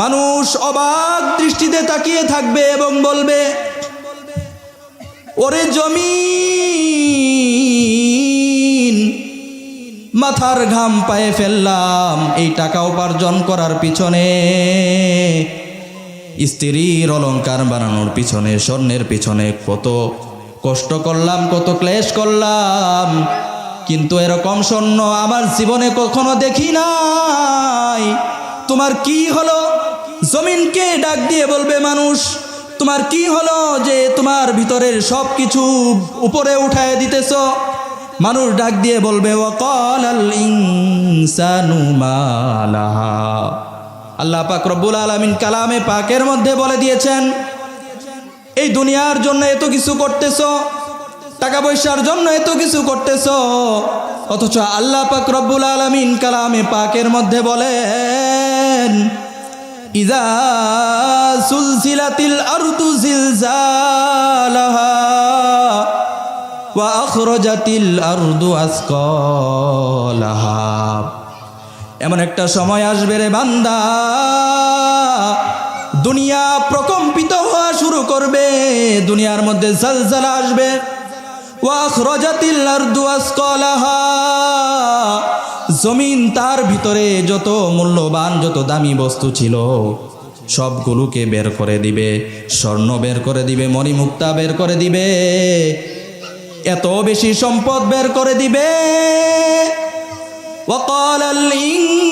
মানুষ অবাক দৃষ্টিতে তাকিয়ে থাকবে এবং বলবে, ওরে জমি মাথার ঘাম পায়ে ফেললাম, এই টাকা উপার্জন করার পিছনে স্ত্রীর অলংকার বানানোর পিছনে, স্বর্ণের পিছনে কত কষ্ট করলাম, কত ক্লেশ করলাম। কিন্তু এরকম স্বর্ণ আমার জীবনে কখনো দেখি নাই। তোমার কি হলো? জমিনকে ডাক দিয়ে বলবে মানুষ, তোমার কি হলো যে তোমার ভিতরের সব কিছু উপরে উঠায় দিতেছ? মানুষ ডাক দিয়ে বলবে আল্লাহ পাক রব্বুল আলামিন কালামে পাকের মধ্যে বলে দিয়েছেন, এই দুনিয়ার জন্য এত কিছু করতেছ, টাকা পয়সার জন্য এত কিছু করতেছ, অথচ আল্লাহ পাক রব্বুল আলামিন কালামে পাকের মধ্যে বলেন ইজা সুলসিলাতিল আরদু জিলজালাহা ওয়া আখরাজাতিল আরদু আসকালাহা। এমন একটা সময় আসবে রে বান্দা, দুনিয়া প্রকম্পিত হওয়া শুরু করবে, দুনিয়ার মধ্যে জালজালা আসবে। ওয়া ওয়াখরাজাতিল আরদু আসকালাহা। জমিন তার ভিতরে যত মূল্যবান যত দামি বস্তু ছিল সবগুলোকে বের করে দিবে স্বর্ণ বের করে দিবে মণিমুক্তা বের করে দিবে এত বেশি সম্পদ বের করে দিবে وقال الإنسان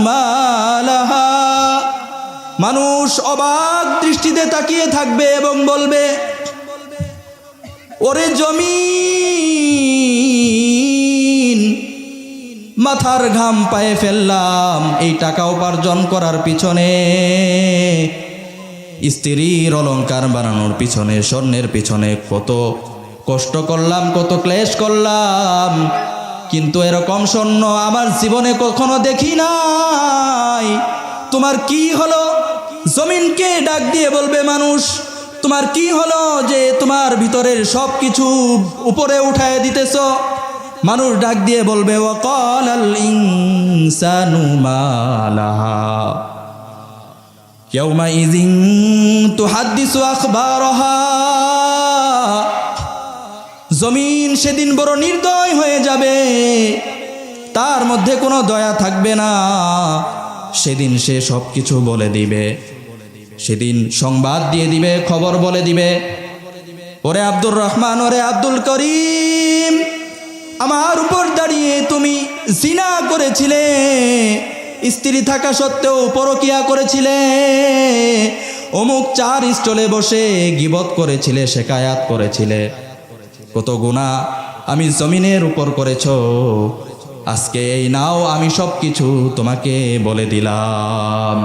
ما لها মানুষ অবাক দৃষ্টিতে তাকিয়ে থাকবে এবং বলবে ওরে জমিন মাথার ঘাম পায়ে ফেললাম। এই টাকা উপার্জন করার পিছনে স্ত্রীর অলংকার বানানোর পিছনে, স্বর্ণের পিছনে কত কষ্ট করলাম, কত ক্লেশ করলাম। কিন্তু এরকম স্বর্ণ আমার জীবনে কখনো দেখি নাই। তোমার কি হলো? জমিনকে ডাক দিয়ে বলবে মানুষ, তোমার কি হলো যে তোমার ভিতরের সব কিছু উপরে উঠায় দিতেছ? মানুষ ডাক দিয়ে বলবে জমিন সেদিন বড় নির্দয় হয়ে যাবে, তার মধ্যে কোনো দয়া থাকবে না। সেদিন সে সব কিছু বলে দিবে। সেদিন সংবাদ দিয়ে দিবে, খবর বলে দিবে। ওরে আব্দুর রহমান, ওরে আব্দুল করিম। আমার উপর দাঁড়িয়ে তুমি জিনা করেছিলে। স্ত্রী থাকা সত্ত্বেও পরকিয়া করেছিলে। অমুক চার স্টলে বসে গিবত করেছিলে শেকায়াত করেছিলে। কত গুণা আমি জমিনের উপর করেছ। আজকে এই নাও আমি সব কিছু তোমাকে বলে দিলাম।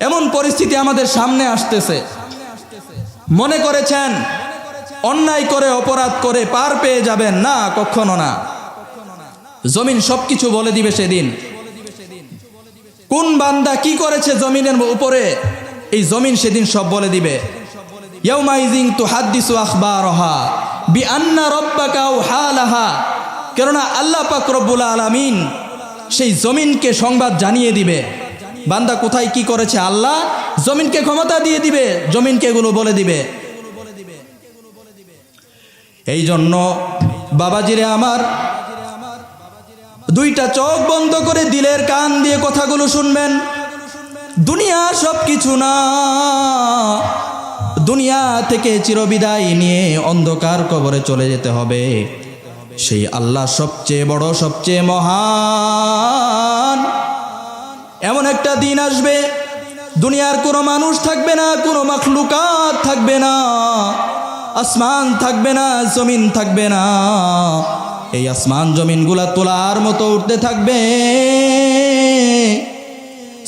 এমন পরিস্থিতি আমাদের সামনে আসতেছে। মনে করেছেন অন্যায় করে, অপরাধ করে পার পেয়ে যাবেন। না, কখনো না। জমিন সব কিছু বলে দিবে সেদিন। কোন বান্দা কি করেছে জমিনের উপরে, এই জমিন সেদিন সব বলে দিবে। ইয়াউমাইজিং তু হাদ্দিসু আখবারহা বি আন্না রব্বাকা হালাহা কেননা আল্লাহ পাক রব্বুল আলামিন সেই জমিনকে সংবাদ জানিয়ে দিবে। বান্দা কোথায় কি করেছে আল্লাহ জমিনকে ক্ষমতা দিয়ে দিবে, জমিনকে এগুলো বলে দিবে। এই জন্য বাবাজিরে আমার দুইটা চোখ বন্ধ করে দিলের কান দিয়ে কথাগুলো শুনবেন। দুনিয়া সব কিছু না। দুনিয়া থেকে চিরবিদায় নিয়ে অন্ধকার কবরে চলে যেতে হবে। সেই আল্লাহ সবচেয়ে বড়, সবচেয়ে মহান। এমন একটা দিন আসবে, দুনিয়ার কোনো মানুষ থাকবে না, কোনো মাখলুকাত থাকবে না। আসমান থাকবে না, জমিন থাকবে না। এই আসমান জমিনগুলা তোলার মতো উঠতে থাকবে।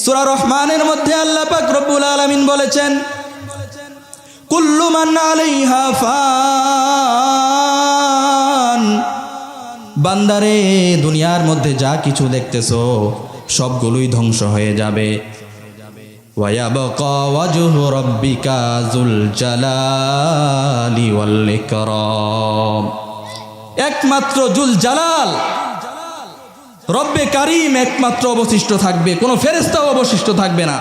সুরা রহমানের মধ্যে আল্লাহ পাক রব্বুল আলামিন বলেছেন, কুল্লু মান আলাইহা ফান। বান্দারে, দুনিয়ার মধ্যে যা কিছু দেখতেছো, সবগুলোই ধ্বংস হয়ে যাবে। ويبقى وجه ربك ذو الجلال والإكرام একমাত্র জুল জালাল রব্বে কারিম একমাত্র অবশিষ্ট থাকবে কোনো ফেরেস্তাও অবশিষ্ট থাকবে না